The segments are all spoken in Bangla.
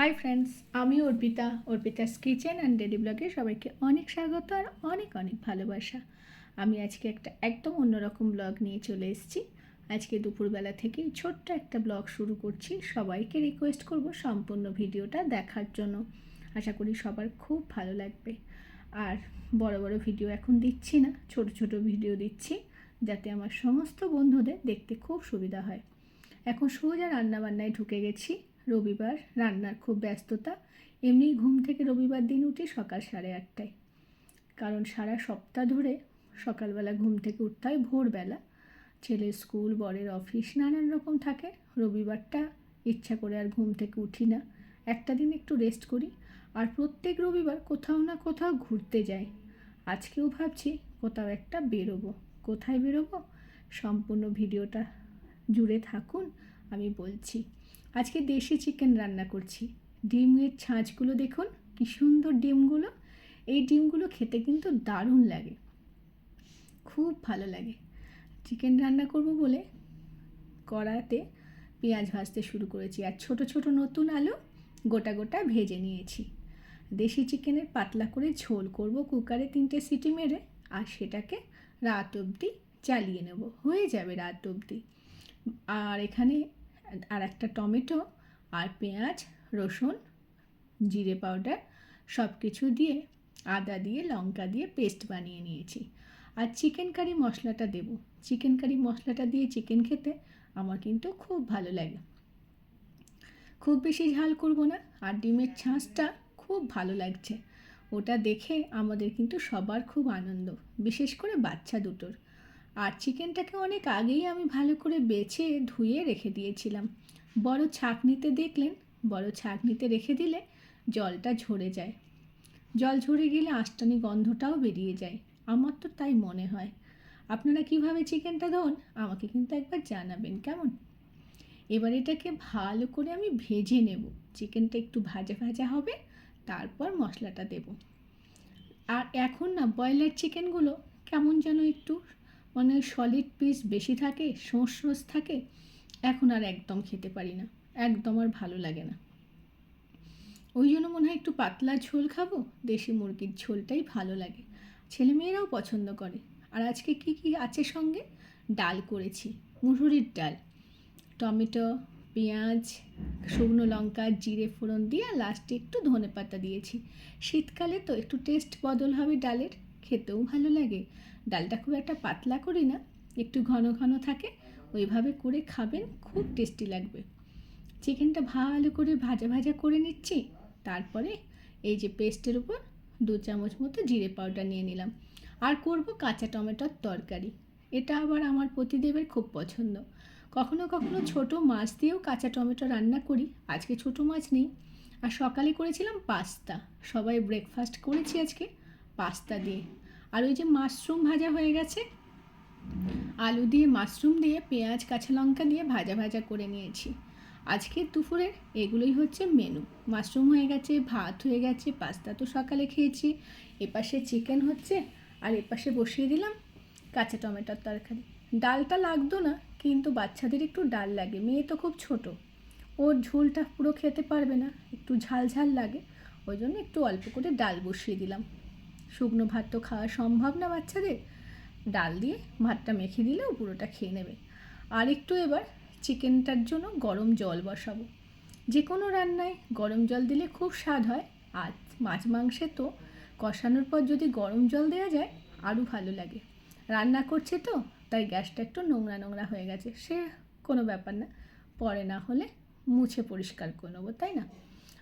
হাই ফ্রেন্ডস আমি Arpita, Arpita's kitchen and daily ব্লগে সবাইকে অনেক স্বাগত আর অনেক অনেক ভালোবাসা। আমি আজকে একটা একদম অন্যরকম ব্লগ নিয়ে চলে এসেছি। আজকে দুপুরবেলা থেকেই ছোট্ট একটা ব্লগ শুরু করছি। সবাইকে রিকোয়েস্ট করব সম্পূর্ণ ভিডিওটা দেখার জন্য। আশা করি সবার খুব ভালো লাগবে। আর বড় বড় ভিডিও এখন দিচ্ছি না, ছোট ছোট ভিডিও দিচ্ছি যাতে আমার সমস্ত বন্ধুদের দেখতে খুব সুবিধা হয়। এখন সোজা রান্নাবান্নায় ঢুকে গেছি। রবিবার রান্নার খুব ব্যস্ততা, এমনি ঘুম থেকে রবিবার দিন উঠি সকাল সাড়ে আটটায়। কারণ সারা সপ্তাহ ধরে সকালবেলা ঘুম থেকে উঠতে হয় ভোরবেলা। ছেলের স্কুল, বরের অফিস নানান রকম থাকে। রবিবারটা ইচ্ছা করে আর ঘুম থেকে উঠি না। একটা দিন একটু রেস্ট করি আর প্রত্যেক রবিবার কোথাও না কোথাও ঘুরতে যাই। আজকেও ভাবছি কোথাও একটা বেরোবো। কোথায় বেরোবো? সম্পূর্ণ ভিডিওটা জুড়ে থাকুন, আমি বলছি। আজকে দেশি চিকেন রান্না করছি। ডিমের ছাঁচগুলো দেখুন, কি সুন্দর ডিমগুলো। এই ডিমগুলো খেতে কিন্তু দারুণ লাগে। খুব ভালো লাগে। চিকেন রান্না করব বলে কড়াতে পেঁয়াজ ভাজতে শুরু করেছি আর ছোট ছোট নতুন আলু গোটা গোটা ভেজে নিয়েছি। দেশি চিকেনের পাতলা করে ঝোল করব কুকারে তিনটে সিটি মেরে আর সেটাকে রাত অবধি চালিয়ে নেব। হয়ে যাবে রাত অবধি। আর এখানে আর একটা টমেটো আর পেঁয়াজ, রসুন, জিরে পাউডার সব কিছু দিয়ে আদা দিয়ে, লঙ্কা দিয়ে পেস্ট বানিয়ে নিয়েছি। আর চিকেন কারি মশলাটা দেব। চিকেন কারি মশলাটা দিয়ে চিকেন খেতে আমার কিন্তু খুব ভালো লাগে। খুব বেশি ঝাল করব না, আর ডিমের ছাঁচটা খুব ভালো লাগছে। ওটা দেখে আমাদের কিন্তু সবার খুব আনন্দ, বিশেষ করে বাচ্চা দুটোর। আর চিকেনটাকে অনেক আগেই আমি ভালো করে বেছে ধুয়ে রেখে দিয়েছিলাম। বড় ছাঁকনিতে দেখলেন, বড় ছাঁকনিতে রেখে দিলে জলটা ঝরে যায়। জল ঝরে গেলে আষ্টানি গন্ধটাও বেরিয়ে যায়। আমার তো তাই মনে হয়। আপনারা কীভাবে চিকেনটা ধোন, আমাকে কিন্তু একবার জানাবেন, কেমন? এবার এটাকে ভালো করে আমি ভেজে নেব। চিকেনটা একটু ভাজা ভাজা হবে, তারপর মশলাটা দেব। আর এখন না, ব্রয়লার চিকেনগুলো কেমন যেন একটু মানে সলিড পিস বেশি থাকে সোঁস সোঁস থাকে, এখন আর একদম খেতে পারি না, একদম আর ভালো লাগে না। ওই জন্য মনে হয় একটু পাতলা ঝোল খাব, দেশি মুরগির ঝোলটাই ভালো লাগে। ছেলেমেয়েরাও পছন্দ করে। আর আজকে কি কি আছে সঙ্গে? ডাল করেছি, মুসুরির ডাল। টমেটো, পেঁয়াজ, শুকনো লঙ্কা, জিরে ফোড়ন দিয়ে লাস্টে একটু ধনে পাতা দিয়েছি। শীতকালে তো একটু টেস্ট বদল হবে ডালের। খেতেও ভালো লাগে। ডালটা খুব একটা পাতলা করি না, একটু ঘন ঘন থাকে, ওইভাবে করে খাবেন, খুব টেস্টি লাগবে। চিকেনটা ভালো করে ভাজা ভাজা করে নিচ্ছি, তারপরে এই যে পেস্টের উপর দু চামচ মতো জিরে পাউডার নিয়ে নিলাম। আর করব কাঁচা টমেটোর তরকারি, এটা আবার আমার পতিদেবের খুব পছন্দ। কখনো কখনো ছোট মাছ দিয়েও কাঁচা টমেটো রান্না করি, আজকে ছোট মাছ নেই। আর সকালে করেছিলাম পাস্তা, সবাই ব্রেকফাস্ট করেছি আজকে পাস্তা দিয়ে। আর ওই যে মাশরুম ভাজা হয়ে গেছে? আলু দিয়ে মাশরুম দিয়ে পেঁয়াজ, কাঁচা লঙ্কা দিয়ে ভাজা ভাজা করে নিয়েছি। আজকের দুপুরের এগুলোই হচ্ছে মেনু মাশরুম হয়ে গেছে, ভাত হয়ে গেছে পাস্তা তো সকালে খেয়েছি। এপাশে চিকেন হচ্ছে, আর এপাশে বসিয়ে দিলাম কাঁচা টমেটোর তরকারি। ডালটা লাগতো না, কিন্তু বাচ্চাদের একটু ডাল লাগে, মেয়ে তো খুব ছোট। ওর ঝোলটা পুরো খেতে পারবে না, একটু ঝাল ঝাল লাগে। ওই জন্য একটু অল্প করে ডাল বসিয়ে দিলাম। শুকনো ভাত তো খাওয়া সম্ভব না বাচ্চাদের। ডাল দিয়ে ভাতটা মেখে দিলেও পুরোটা খেয়ে নেবে। আর একটু এবার চিকেনটার জন্য গরম জল বসাবো। যে কোনো রান্নায় গরম জল দিলে খুব স্বাদ হয়। আর মাছ মাংসে তো কষানোর পর যদি গরম জল দেওয়া যায়, আরও ভালো লাগে। রান্না করছে তো, তাই গ্যাসটা একটু নোংরা নোংরা হয়ে গেছে। সে কোনো ব্যাপার না, পরে না হলে মুছে পরিষ্কার করে নেব, তাই না?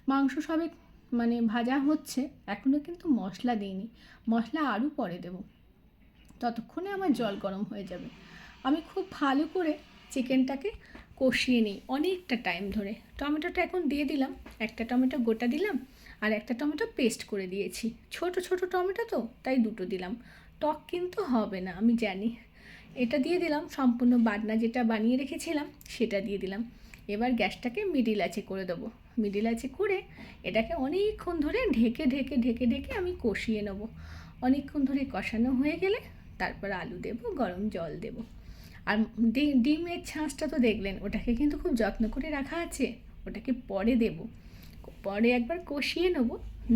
মাংস সবে মানে ভাজা হচ্ছে এখনও কিন্তু মশলা দিইনি। মশলা আরও পরে দেব। ততক্ষণে আমার জল গরম হয়ে যাবে। আমি খুব ভালো করে চিকেনটাকে কষিয়ে নিই অনেকটা টাইম ধরে। টমেটোটা এখন দিয়ে দিলাম, একটা টমেটো গোটা দিলাম আর একটা টমেটো পেস্ট করে দিয়েছি। ছোট ছোট টমেটো তো, তাই দুটো দিলাম। টক কিন্তু হবে না, আমি জানি। এটা দিয়ে দিলাম, সম্পূর্ণ বাটনা যেটা বানিয়ে রেখেছিলাম, সেটা দিয়ে দিলাম। এবার গ্যাসটাকে মিডিল আছে করে দেবো। মিডিল আছে করে এটাকে অনেকক্ষণ ধরে ঢেকে ঢেকে ঢেকে ঢেকে আমি কষিয়ে নেব। অনেকক্ষণ ধরে কষানো হয়ে গেলে তারপর আলু দেবো, গরম জল দেবো। আর ডিমের ছাঁচটা তো দেখলেন, ওটাকে কিন্তু খুব যত্ন করে রাখা আছে, ওটাকে পরে দেব। পরে একবার কষিয়ে নেব,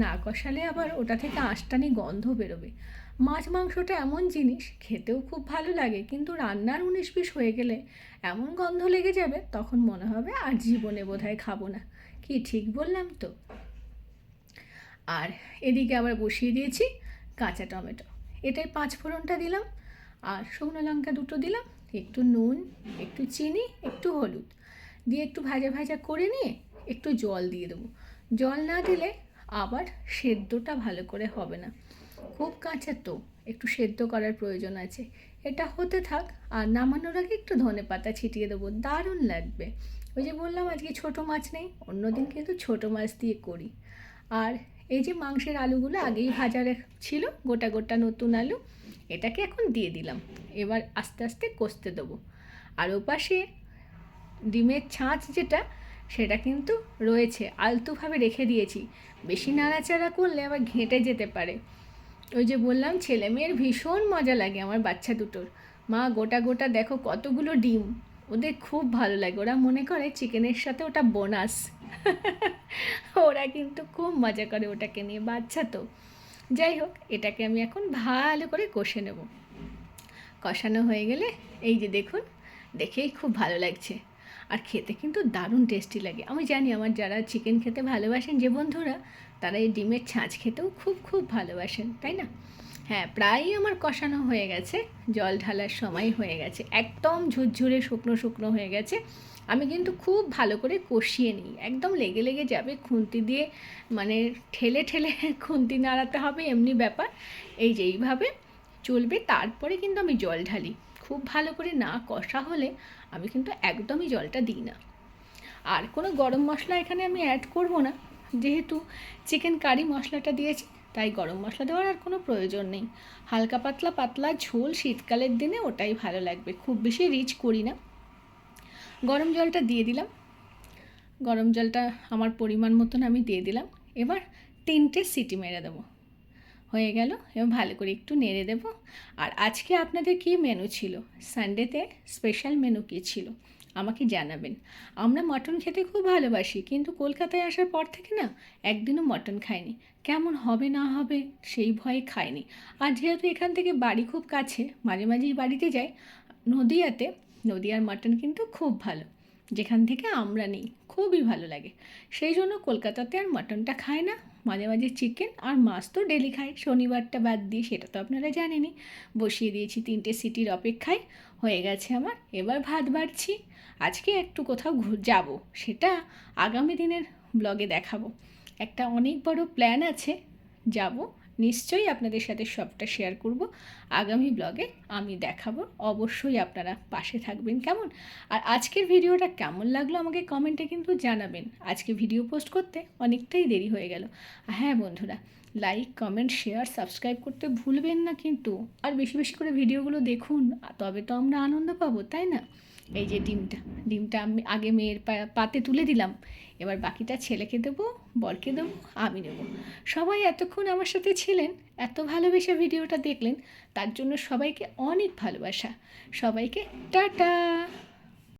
না কষালে আবার ওটা থেকে আঁশটানি গন্ধ বেরোবে। মাছ মাংসটা এমন জিনিস খেতেও খুব ভালো লাগে, কিন্তু রান্নার উনিশ বিশ হয়ে গেলে এমন গন্ধ লেগে যাবে, তখন মনে হবে আর জীবনে বোধহয় খাব না। কি ঠিক বললাম তো? আর এদিকে আবার বসিয়ে দিয়েছি কাঁচা টমেটো। এটাই পাঁচ ফোড়নটা দিলাম, আর শুকনো লঙ্কা দুটো দিলাম, একটু নুন, একটু চিনি, একটু হলুদ। দিয়ে একটু ভাজা ভাজা করে নিয়ে একটু জল দিয়ে দেবো। জল না দিলে আবার সেদ্ধটা ভালো করে হবে না। খুব কাঁচা তো, একটু সেদ্ধ করার প্রয়োজন আছে। এটা হতে থাক, আর নামানোর আগে একটু ধনে পাতা ছিটিয়ে দেবো, দারুণ লাগবে। ওই যে বললাম, আজকে ছোটো মাছ নেই, অন্যদিন কিন্তু ছোটো মাছ দিয়ে করি। আর এই যে মাংসের আলুগুলো আগেই ভাজা ছিল, গোটা গোটা নতুন আলু, এটাকে এখন দিয়ে দিলাম। এবার আস্তে আস্তে কষতে দেবো। আর ওপাশে ডিমের ছাঁচ যেটা, সেটা কিন্তু রয়েছে, আলতুভাবে রেখে দিয়েছি। বেশি নাড়াচাড়া করলে আবার ঘেঁটে যেতে পারে। ওই যে বললাম, ছেলে মেয়ের ভীষণ মজা লাগে আমার বাচ্চা দুটোর। মা, গোটা গোটা দেখো কতগুলো ডিম। ওদের খুব ভালো লাগে। ওরা মনে করে চিকেনের সাথে ওটা বোনাস। ওরা কিন্তু খুব মজা করে ওটাকে নিয়ে, বাচ্চা তো। যাই হোক, এটাকে আমি এখন ভালো করে কষে নেব। কষানো হয়ে গেলে, এই যে দেখুন, দেখেই খুব ভালো লাগছে। আর খেতে কিন্তু দারুণ টেস্টি লাগে। আমি জানি আমার যারা চিকেন খেতে ভালোবাসেন যে বন্ধুরা, তারা এই ডিমের ছাঁচ খেতেও খুব খুব ভালোবাসেন, তাই না? হ্যাঁ প্রায়ই আমার কষানো হয়ে গেছে, জল ঢালার সময় হয়ে গেছে, একদম ঝুরঝুরে শুকনো শুকনো হয়ে গেছে। আমি কিন্তু খুব ভালো করে কষিয়ে নিই, একদম লেগে লেগে যাবে, খুন্তি দিয়ে মানে ঠেলে ঠেলে খুন্তি নাড়াতে হবে, এমনি ব্যাপার। এই যে এইভাবে চলবে, তারপরে কিন্তু আমি জল ঢালি। খুব ভালো করে না কষা হলে আমি কিন্তু একদমই জলটা দিই না। আর কোনো গরম মশলা এখানে আমি অ্যাড করব না। যেহেতু চিকেন কারি মশলাটা দিয়েছি, তাই গরম মশলা দেওয়ার আর কোনো প্রয়োজন নেই। হালকা পাতলা পাতলা ঝোল শীতকালের দিনে ওটাই ভালো লাগবে, খুব বেশি রিচ করি না। গরম জলটা দিয়ে দিলাম। গরম জলটা আমার পরিমাণ মতন আমি দিয়ে দিলাম। এবার তিনটে সিটি মেরে দেবো। হয়ে গেল এবং ভালো করে একটু নেড়ে দেবো। আর আজকে আপনাদের কী মেনু ছিল? সানডেতে স্পেশাল মেনু কী ছিল? আমাকে জানাবেন। আমরা মটন খেতে খুব ভালোবাসি, কিন্তু কলকাতায় আসার পর থেকে না একদিনও মটন খাইনি। কেমন হবে না হবে সেই ভয়ে খাইনি। আর যেহেতু এখান থেকে বাড়ি খুব কাছে, মাঝে মাঝেই বাড়িতে যাই, নদিয়াতে, নদিয়ার মাটন কিন্তু খুব ভালো। যেখান থেকে আমরা নিই। খুবই ভালো লাগে। সেই জন্য কলকাতাতে আর মাটনটা খায় না। মাঝে মাঝে চিকেন আর মাছ তো ডেলি খাই। শনিবারটা বাদ দিয়ে সেটা তো আপনারা জানেনই। বসিয়ে দিয়েছি তিনটে সিটির অপেক্ষায়। হয়ে গেছে আমার। এবার ভাত বাড়ছি। আজকে একটু কোথাও ঘুর যাব। সেটা আগামী দিনের ব্লগে দেখাবো। একটা অনেক বড় প্ল্যান আছে। যাব। নিশ্চয়ই আপনাদের সাথে সবটা শেয়ার করব। আগামী ব্লগে আমি দেখাবো। অবশ্যই আপনারা পাশে থাকবেন। কেমন? আর আজকের ভিডিওটা কেমন লাগল আমাকে কমেন্টে কিন্তু জানাবেন। আজকে ভিডিও পোস্ট করতে অনেকটাই দেরি হয়ে গেল। হ্যাঁ বন্ধুরা লাইক কমেন্ট শেয়ার সাবস্ক্রাইব করতে ভুলবেন না কিন্তু। আর বেশি বেশি করে ভিডিওগুলো দেখুন। তবে তো আমরা আনন্দ পাবো, তাই না? এই যে ডিমটা ডিমটা আমি আগে মেয়ের পাতে তুলে দিলাম। এবার বাকিটা ছেলেকে দেবো, বরকে দেবো, আমি নেব। সবাই এতক্ষণ আমার সাথে ছিলেন, এত ভালোবেসে ভিডিওটা দেখলেন, তার জন্য সবাইকে অনেক ভালোবাসা। সবাইকে টাটা!